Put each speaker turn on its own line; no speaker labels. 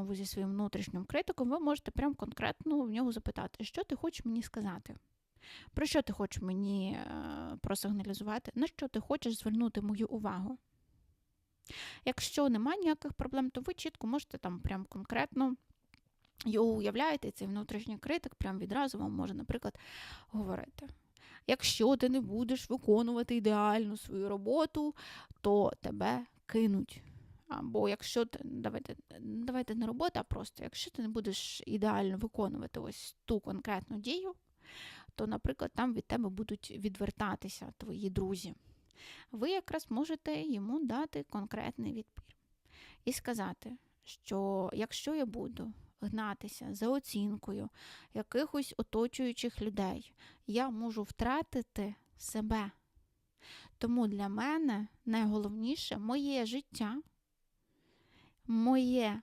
розмову зі своїм внутрішнім критиком, ви можете прям конкретно в нього запитати, що ти хочеш мені сказати. Про що ти хочеш мені е, просигналізувати, на що ти хочеш звернути мою увагу? Якщо немає ніяких проблем, то ви чітко можете там прям конкретно його уявляєте, цей внутрішній критик прям відразу вам може, наприклад, говорити. Якщо ти не будеш виконувати ідеально свою роботу, то тебе кинуть. Або якщо ти давайте, давайте не робота, а просто якщо ти не будеш ідеально виконувати ось ту конкретну дію, то, наприклад, там від тебе будуть відвертатися твої друзі. Ви якраз можете йому дати конкретний відпір і сказати, що якщо я буду гнатися за оцінкою якихось оточуючих людей, я можу втратити себе. Тому для мене найголовніше моє життя, моє